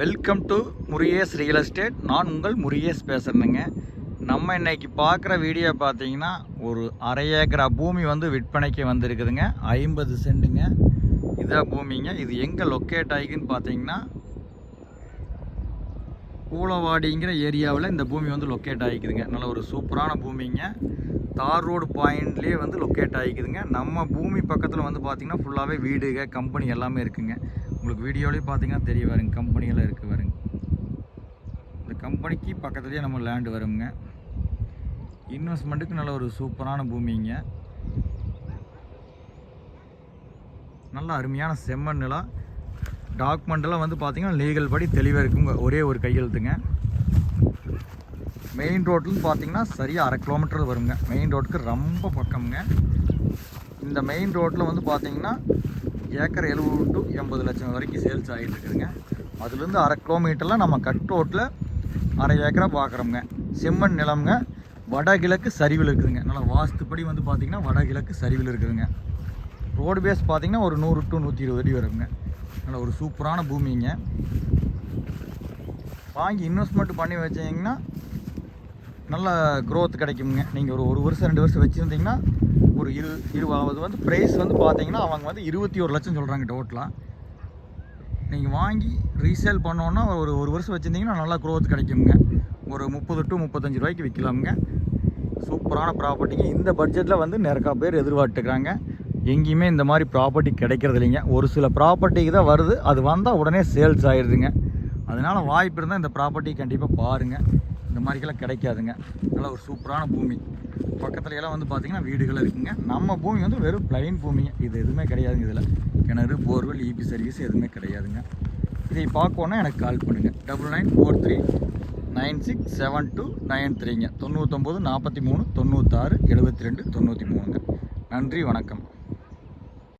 Welcome to Murugesh real estate நான் உங்கள் முருகேஷ் பேசுகிறேங்க நம்ம இன்றைக்கி பார்க்குற வீடியோ பார்த்தீங்கன்னா ஒரு அரை ஏக்கரா பூமி வந்து விற்பனைக்கு வந்திருக்குதுங்க. ஐம்பது சென்ட்டுங்க இதான் பூமிங்க. இது எங்கே லொக்கேட் ஆகிக்குன்னு பார்த்தீங்கன்னா கூலவாடிங்கிற ஏரியாவில் இந்த பூமி வந்து லொக்கேட் ஆகிக்குதுங்க. நல்ல ஒரு சூப்பரான பூமிங்க. தார் ரோடு பாயிண்ட்லேயே வந்து லொக்கேட் ஆகிக்குதுங்க. நம்ம பூமி பக்கத்தில் வந்து பார்த்திங்கன்னா ஃபுல்லாகவே வீடுக கம்பெனி எல்லாமே இருக்குங்க. உங்களுக்கு வீடியோலேயே பார்த்தீங்கன்னா தெரிய வருங்க. கம்பெனியெல்லாம் இருக்குது வருங்க இந்த கம்பெனிக்கு பக்கத்துலேயே நம்ம லேண்டு வருங்க. இன்வெஸ்ட்மெண்ட்டுக்கு நல்ல ஒரு சூப்பரான பூமிங்க. நல்ல அருமையான செம்மண் நிலம் டாக்குமெண்ட்டெல்லாம் வந்து பார்த்தீங்கன்னா லீகல் படி தெளிவாக இருக்குங்க. ஒரே ஒரு கையெழுத்துங்க மெயின் ரோட்லேருந்து பார்த்தீங்கன்னா சரியாக அரை கிலோமீட்டர் வருங்க. மெயின் ரோட்டுக்கு ரொம்ப பக்கம்ங்க. இந்த மெயின் ரோட்டில் வந்து பார்த்தீங்கன்னா ஏக்கர் எழுபது டு எண்பது லட்சம் வரைக்கும் சேல்ஸ் ஆகிட்டு இருக்குதுங்க. அதுலேருந்து அரை கிலோமீட்டரில் நம்ம கட் ரோட்டில் அரை ஏக்கரா பார்க்குறோங்க செம்மண் நிலம்ங்க. வடகிழக்கு சரிவில் இருக்குதுங்க. நல்லா வாஸ்துப்படி வந்து பார்த்தீங்கன்னா வடகிழக்கு சரிவில் இருக்குதுங்க. ரோடு பேஸ் பார்த்தீங்கன்னா ஒரு நூறு டு நூற்றி இருபது அடி வருங்க. நல்ல ஒரு சூப்பரான பூமிங்க. வாங்கி இன்வெஸ்ட்மெண்ட் பண்ணி வச்சீங்கன்னா நல்ல க்ரோத் கிடைக்குங்க நீங்கள் ஒரு ஒரு வருஷம் ரெண்டு வருஷம் வச்சுருந்தீங்கன்னா ஒரு இரு இருபது வந்து ப்ரைஸ் வந்து பார்த்தீங்கன்னா அவங்க வந்து இருபத்தி ஒரு லட்சம் சொல்கிறாங்க டோட்டலாக நீங்கள் வாங்கி ரீசேல் பண்ணோன்னா ஒரு ஒரு வருஷம் வச்சுருந்தீங்கன்னா நல்லா க்ரோத் கிடைக்குங்க ஒரு முப்பது டு முப்பத்தஞ்சு ரூபாய்க்கு விற்கலாமுங்க சூப்பரான ப்ராப்பர்ட்டிங்க இந்த பட்ஜெட்டில் வந்து நிறையா பேர் எதிர்பார்த்துக்கிறாங்க. எங்கேயுமே இந்த மாதிரி ப்ராப்பர்ட்டி கிடைக்கிறது இல்லைங்க. ஒரு சில ப்ராப்பர்ட்டிக்கு தான் வருது. அது வந்தால் உடனே சேல்ஸ் ஆயிடுதுங்க அதனால் வாய்ப்பு இருந்தால் இந்த ப்ராப்பர்ட்டி கண்டிப்பாக பாருங்கள் இந்த மாதிரிக்கெல்லாம் கிடைக்காதுங்க. நல்ல ஒரு சூப்பரான பூமி. பக்கத்துல எல்லாம் வந்து பார்த்திங்கன்னா வீடுகள் இருக்குங்க. நம்ம பூமி வந்து வெறும் பிளைன் பூமிங்க. இது எதுவுமே கிடையாதுங்க இதில். கிணறு போர்வெல் இபி சர்வீஸ் எதுவுமே கிடையாதுங்க. இதை பார்க்கணுன்னா எனக்கு கால் பண்ணுங்கள் double nine four three nine six seven two nine த்ரீங்க தொண்ணூற்றொம்பது நாற்பத்தி மூணு தொண்ணூத்தாறு எழுபத்தி ரெண்டு தொண்ணூற்றி மூணுங்க. நன்றி வணக்கம்.